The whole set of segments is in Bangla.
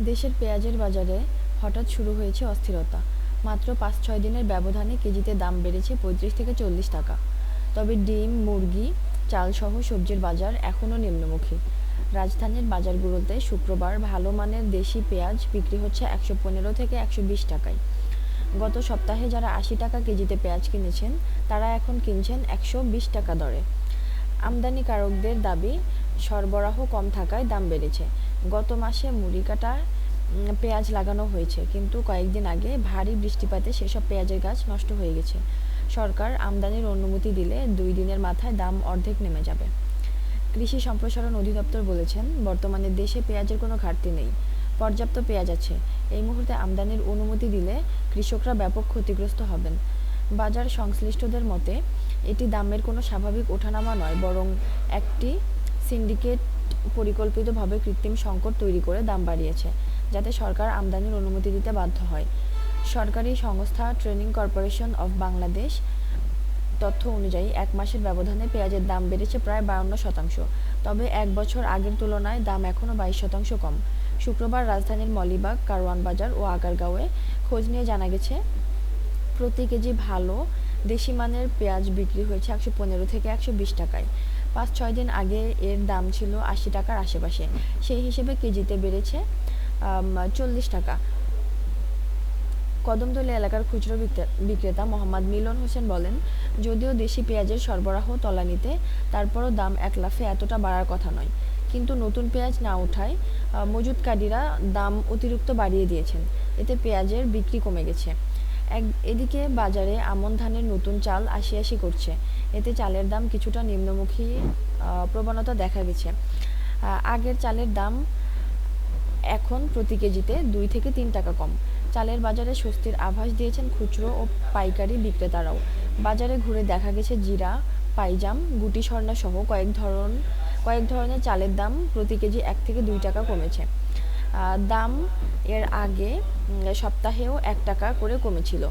দেশের পেঁয়াজের বাজারে হঠাৎ শুরু হয়েছে অস্থিরতা। মাত্র পাঁচ ছয় দিনের ব্যবধানে কেজিতে দাম বেড়েছে পঁয়ত্রিশ থেকে চল্লিশ টাকা। তবে ডিম, মুরগি, চালসহ সবজির বাজার এখনও নিম্নমুখী। রাজধানীর বাজারগুলোতে শুক্রবার ভালো মানের দেশি পেঁয়াজ বিক্রি হচ্ছে একশো পনেরো থেকে একশো বিশ টাকায়। গত সপ্তাহে যারা আশি টাকা কেজিতে পেঁয়াজ কিনেছেন, তারা এখন কিনছেন একশো বিশ টাকা দরে। আমদানিকারকদের দাবি, সরবরাহ কম থাকায় দাম বেড়েছে। গত মাসে মুড়ি কাটা পেঁয়াজ লাগানো হয়েছে। কিন্তু কয়েকদিন আগে ভারী বৃষ্টিপাতে সেসব পেঁয়াজের গাছ নষ্ট হয়ে গেছে। সরকার আমদানির অনুমতি দিলে দুই দিনের মাথায় দাম অর্ধেক নেমে যাবে। কৃষি সম্প্রসারণ অধিদপ্তর বলেছেন, বর্তমানে দেশে পেঁয়াজের কোনো ঘাটতি নেই। পর্যাপ্ত পেঁয়াজ আছে। এই মুহূর্তে আমদানির অনুমতি দিলে কৃষকরা ব্যাপক ক্ষতিগ্রস্ত হবেন। বাজার সংশ্লিষ্টদের মতে, এটি দামের কোনো স্বাভাবিক ওঠানামা নয়, বরং একটি সিন্ডিকেট পরিকল্পিতভাবে কৃত্রিম সংকট তৈরি করে দাম বাড়িয়েছে, যাতে সরকার আমদানির অনুমতি দিতে বাধ্য হয়। সরকারি সংস্থা ট্রেনিং কর্পোরেশন অফ বাংলাদেশ তথ্য অনুযায়ী এক মাসের ব্যবধানে পেঁয়াজের দাম বেড়েছে প্রায় বাউন্ন শতাংশ। তবে এক বছর আগের তুলনায় দাম এখনও বাইশ শতাংশ কম। শুক্রবার রাজধানীর মলিবাগ কারওয়ান বাজার ও আগারগাঁওয়ে খোঁজ নিয়ে জানা গেছে, প্রতি কেজি ভালো দেশি মানের পেঁয়াজ বিক্রি হয়েছে একশো পনেরো থেকে একশো বিশ টাকায়। পাঁচ ছয় দিন আগে এর দাম ছিল আশি টাকার আশেপাশে। সেই হিসেবে কেজিতে বেড়েছে চল্লিশ টাকা। কদমতলী এলাকার খুচরো বিক্রে- বিক্রেতা মোহাম্মদ মিলন হোসেন বলেন, যদিও দেশি পেঁয়াজের সরবরাহ তলানিতে, তারপরও দাম এক লাফে এতটা বাড়ার কথা নয়। কিন্তু নতুন পেঁয়াজ না ওঠায় মজুতকারীরা দাম অতিরিক্ত বাড়িয়ে দিয়েছেন। এতে পেঁয়াজের বিক্রি কমে গেছে। এদিকে বাজারে আমন ধানের নতুন চাল আশি আশি করছে। এতে চালের দাম কিছুটা নিম্নমুখী প্রবণতা দেখা গেছে আগের চালের দাম এখন প্রতি কেজিতে দুই থেকে তিন টাকা কম। চালের বাজারে স্বস্তির আভাস দিয়েছেন খুচরো ও পাইকারি বিক্রেতারাও। বাজারে ঘুরে দেখা গেছে জিরা, পাইজাম, গুটি স্বর্ণা সহ কয়েক ধরন, কয়েক ধরনের চালের দাম প্রতি কেজি এক থেকে দুই টাকা কমেছে। দাম এর আগে সপ্তাহেও এক টাকা করে কমেছিল।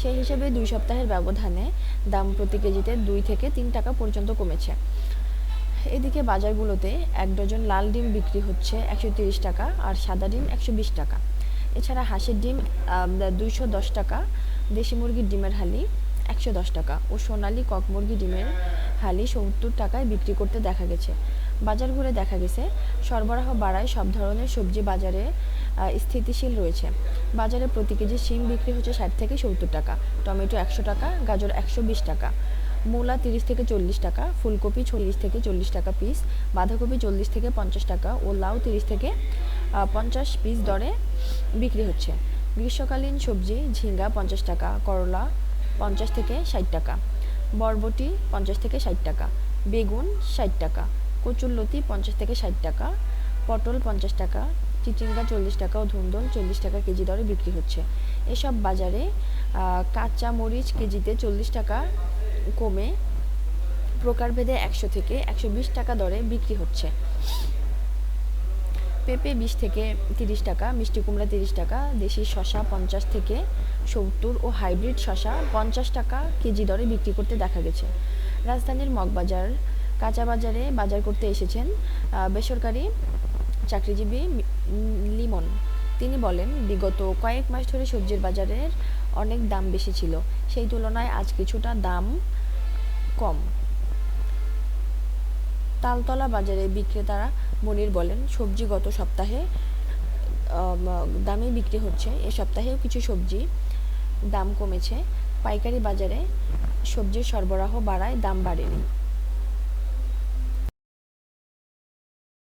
সেই হিসেবে দুই সপ্তাহের ব্যবধানে দাম প্রতি কেজিতে দুই থেকে তিন টাকা পর্যন্ত কমেছে। এদিকে বাজারগুলোতে এক ডজন লাল ডিম বিক্রি হচ্ছে একশো তিরিশ টাকা আর সাদা ডিম একশো বিশ টাকা। এছাড়া হাঁসের ডিম দুইশো দশ টাকা, দেশি মুরগির ডিমের হালি একশো দশ টাকা ও সোনালি কক মুরগি ডিমের হালি সত্তর টাকায় বিক্রি করতে দেখা গেছে। বাজার ঘুরে দেখা গেছে। সরবরাহ বাড়ায় সব ধরনের সবজি বাজারে স্থিতিশীল রয়েছে। বাজারে প্রতি কেজি শিম বিক্রি হচ্ছে ষাট থেকে সত্তর টাকা, টমেটো একশো টাকা, গাজর একশো বিশ টাকা, মূলা তিরিশ থেকে চল্লিশ টাকা, ফুলকপি চল্লিশ থেকে চল্লিশ টাকা পিস বাঁধাকপি চল্লিশ থেকে পঞ্চাশ টাকা ও লাউ তিরিশ থেকে পঞ্চাশ পিস দরে বিক্রি হচ্ছে। গ্রীষ্মকালীন সবজি ঝিঙ্গা পঞ্চাশ টাকা, করলা পঞ্চাশ থেকে ষাট টাকা, বরবটি পঞ্চাশ থেকে ষাট টাকা, বেগুন ষাট টাকা কচুরলতি পঞ্চাশ থেকে ষাট টাকা, পটল পঞ্চাশ টাকা, চিচিঙ্গা চল্লিশ টাকা ও ধুন্দল চল্লিশ টাকা কেজি দরে বিক্রি হচ্ছে। এসব বাজারে কাঁচা মরিচ কেজিতে চল্লিশ টাকা কমে প্রকারভেদে একশো থেকে একশো বিশ টাকা দরে বিক্রি হচ্ছে। পেঁপে বিশ থেকে তিরিশ টাকা, মিষ্টি কুমড়া তিরিশ টাকা, দেশি শশা পঞ্চাশ থেকে সত্তর ও হাইব্রিড শশা পঞ্চাশ টাকা কেজি দরে বিক্রি করতে দেখা গেছে। রাজধানীর মগবাজার কাঁচা বাজারে বাজার করতে এসেছেন বেসরকারি চাকরিজীবী লিমন। তিনি বলেন, বিগত কয়েক মাস ধরে সবজির বাজারের অনেক দাম বেশি ছিল। সেই তুলনায় আজ কিছুটা দাম কম। তালতলা বাজারে বিক্রেতারা মনির বলেন, সবজি গত সপ্তাহে দামে বিক্রি হচ্ছে। এ সপ্তাহেও কিছু সবজি দাম কমেছে। পাইকারি বাজারে সবজির সরবরাহ বাড়ায়, দাম বাড়েনি।